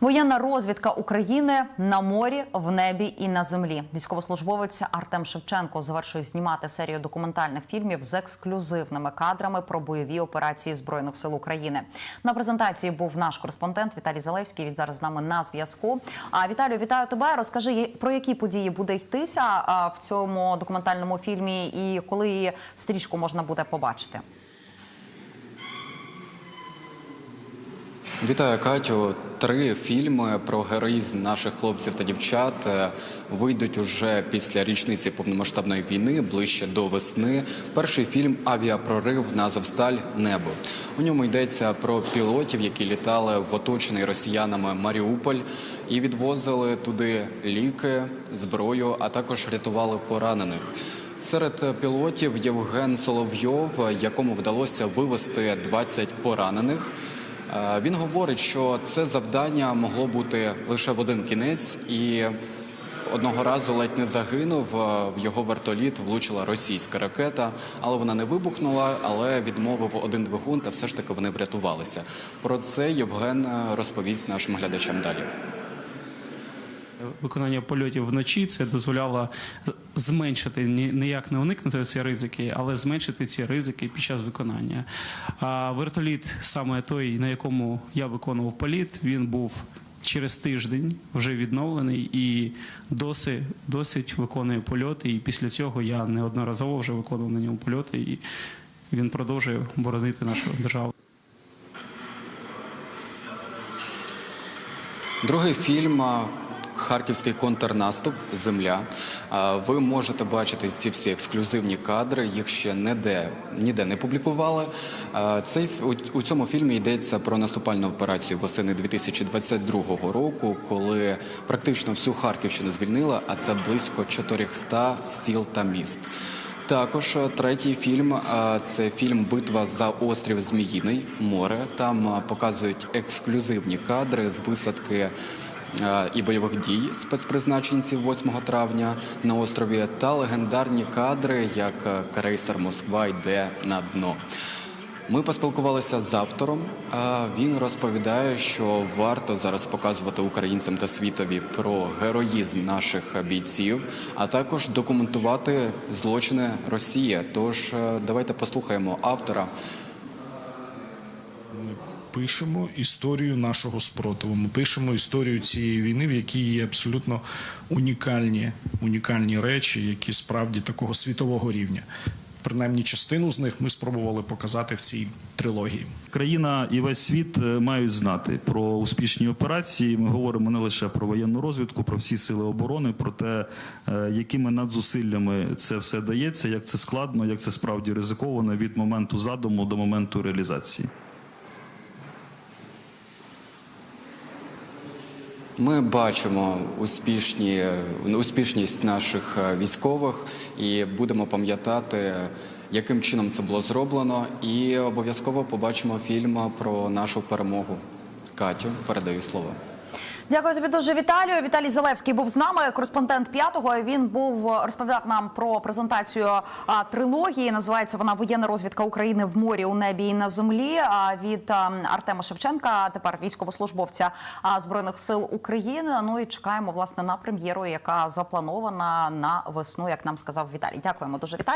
Воєнна розвідка України на морі, в небі і на землі. Військовослужбовець Артем Шевченко завершує знімати серію документальних фільмів з ексклюзивними кадрами про бойові операції збройних сил України. На презентації був наш кореспондент Віталій Залевський. Він зараз з нами на зв'язку. А Віталію, вітаю тебе. Розкажи про які події буде йтися в цьому документальному фільмі, і коли її стрічку можна буде побачити. Вітаю Катю. Три фільми про героїзм наших хлопців та дівчат е, вийдуть уже після річниці повномасштабної війни ближче до весни. Перший фільм Авіапрорив на Азовсталь Небо. У ньому йдеться про пілотів, які літали в оточений росіянами Маріуполь і відвозили туди ліки, зброю, а також рятували поранених. Серед пілотів Євген Соловйов, якому вдалося вивезти 20 поранених. Е, Він говорить, що це завдання могло бути лише в один кінець, і одного разу ледь не загинув. е, В його вертоліт влучила російська ракета, але вона не вибухнула, але відмовив один двигун, та все ж таки вони врятувалися. Про це Євген е, розповість нашим глядачам далі. Виконання польотів вночі це дозволяло зменшити ні- ніяк не уникнути ці ризики, але зменшити ці ризики під час виконання. А вертоліт, саме той, на якому я виконував політ, він був через тиждень вже відновлений і досить, досить виконує польоти. І після цього я неодноразово вже виконував на ньому польоти, і він продовжує боронити нашу державу. Другий фільм Харківський контрнаступ Земля. Ви можете бачити ці всі ексклюзивні кадри. Їх ще ніде, ніде не публікували. Цей у- у цьому фільмі йдеться про наступальну операцію восени 2022 року, коли практично всю Харківщину звільнила, а це близько 400 сіл та міст. Також е, третій фільм е, це фільм Битва за острів Зміїний море. Там е, показують ексклюзивні кадри з висадки і бойових дій спецпризначенців 8 травня на острові та легендарні кадри, як е, крейсер Москва йде на дно. Ми поспілкувалися з автором. Він розповідає, що варто зараз показувати українцям та світові про героїзм наших бійців, а також документувати злочини Росії. Тож е, давайте послухаємо автора. Пишемо історію нашого спротиву. Ми пишемо історію цієї війни, в якій є абсолютно унікальні, унікальні речі, які справді такого світового рівня. Принаймні, частину з них ми спробували показати в цій трилогії. Країна і весь світ е, мають знати про успішні операції. Ми говоримо не лише про воєнну розвідку, про всі сили оборони, про те, е, якими надзусиллями це все дається, як це складно, як це справді ризиковано від моменту задуму до моменту реалізації. Ми бачимо успішні, успішність наших е, військових і будемо пам'ятати, яким чином це було зроблено. І обов'язково побачимо фільм про нашу перемогу. Катю, передаю слово. Дякую тобі дуже, Віталію. Віталій Залевський був з нами, кореспондент п'ятого. Він був розповідав нам про презентацію а, трилогії. Називається вона Воєнна розвідка України в морі, у небі і на землі. А, від а, Артема Шевченка, тепер військовослужбовця а, збройних сил України. Ну і чекаємо власне на прем'єру, яка запланована на весну, як нам сказав Віталій. Дякуємо дуже, Віталій.